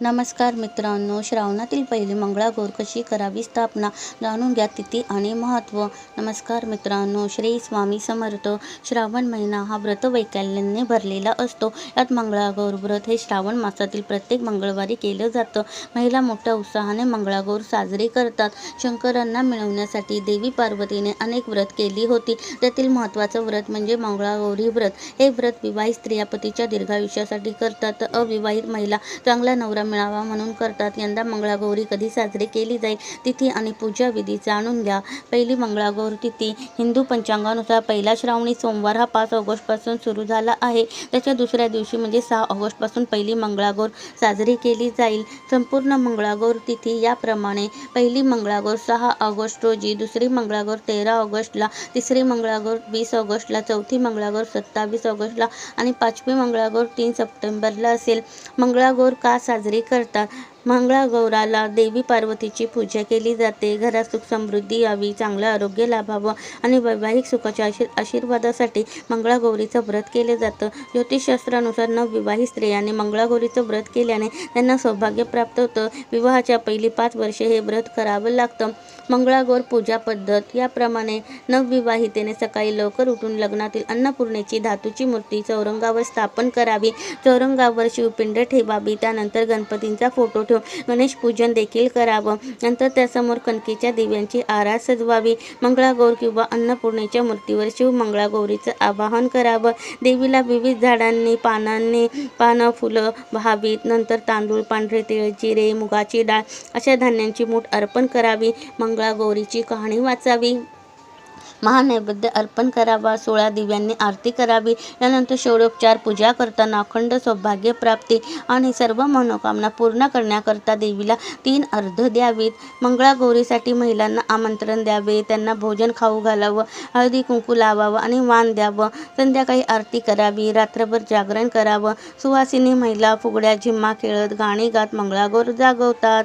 नमस्कार मित्रांनो श्रावणातील पहिली मंगळागौर कशी करावी स्थापना जाणून घ्या तिथी आणि महत्त्व नमस्कार मित्रांनो श्री स्वामी समर्थ. श्रावण महिना हा व्रत वैकल्याने भरलेला असतो. यात मंगळागौर व्रत हे श्रावण मासातील प्रत्येक मंगळवारी केलं जातं. महिला मोठ्या उत्साहाने मंगळागौर साजरी करतात. शंकरांना मिळवण्यासाठी देवी पार्वतीने अनेक व्रत केली होती. त्यातील महत्त्वाचं व्रत म्हणजे मंगळागौरी व्रत. हे व्रत विवाहित स्त्रिया पतीच्या दीर्घायुष्यासाठी करतात. अविवाहित महिला चांगला नवरा मिळावा म्हणून करतात. यंदा मंगळागौरी कधी साजरी केली जाईल? तिथी आणि पूजा विधी जाणून घ्या. पहिली मंगळागौर तिथी हिंदू पंचांगानुसार पहिला श्रावणी सोमवार हा पाच ऑगस्टपासून सुरू झाला आहे. त्याच्या दुसऱ्या दिवशी म्हणजे सहा ऑगस्टपासून पहिली मंगळागौर साजरी केली जाईल. संपूर्ण मंगळागौर तिथी याप्रमाणे पहिली मंगळागौर सहा ऑगस्ट रोजी दुसरी मंगळागौर तेरा ऑगस्टला तिसरी मंगळागौर वीस ऑगस्टला चौथी मंगळागौर सत्तावीस ऑगस्टला आणि पाचवी मंगळागौर तीन सप्टेंबरला असेल. मंगळागौर का साजरी करतात. मंगळागौराला देवी पार्वतीची पूजा केली जाते. घरात सुख समृद्धी यावी चांगलं आरोग्य लाभावं आणि वैवाहिक सुखाच्या आशीर आशीर्वादासाठी मंगळागौरीचं व्रत केलं जातं. ज्योतिषशास्त्रानुसार नवविवाहित स्त्रियांनी मंगळागौरीचं व्रत केल्याने त्यांना सौभाग्य प्राप्त होतं. विवाहाच्या पहिली पाच वर्षे हे व्रत करावं लागतं. मंगळागौर पूजा पद्धत याप्रमाणे नवविवाहितेने सकाळी लवकर उठून लग्नातील अन्नपूर्णेची धातूची मूर्ती चौरंगावर स्थापन करावी. चौरंगावर शिवपिंड ठेवावी. त्यानंतर गणपतींचा फोटो ठेवून गणेश पूजन देखील करावं. नंतर त्यासमोर कणकेच्या दिव्यांची आरास सजवावी. मंगळागौर किंवा अन्नपूर्णेच्या मूर्तीवर शिव मंगळागौरीचं आवाहन करावं. देवीला विविध झाडांनी पानांनी पानं फुलं व्हावीत. नंतर तांदूळ पांढरे तिळ जिरे मुगाची डाळ अशा धान्यांची मूठ अर्पण करावी. मंगळागौरीची कहाणी वाचावी. महानैवेद्य अर्पण करावा सोळा दिव्यांनी आरती करावी. यानंतर षोडोपचार पूजा करताना अखंड सौभाग्य प्राप्ती आणि सर्व मनोकामना पूर्ण करण्याकरता देवीला तीन अर्ध द्यावीत. मंगळागौरीसाठी महिलांना आमंत्रण द्यावे. त्यांना भोजन खाऊ घालावं हळदी कुंकू लावावं आणि वाण द्यावं. संध्याकाळी आरती करावी रात्रभर जागरण करावं. सुवासिनी महिला फुगड्या झिम्मा खेळत गाणी गात मंगळागौर जागवतात.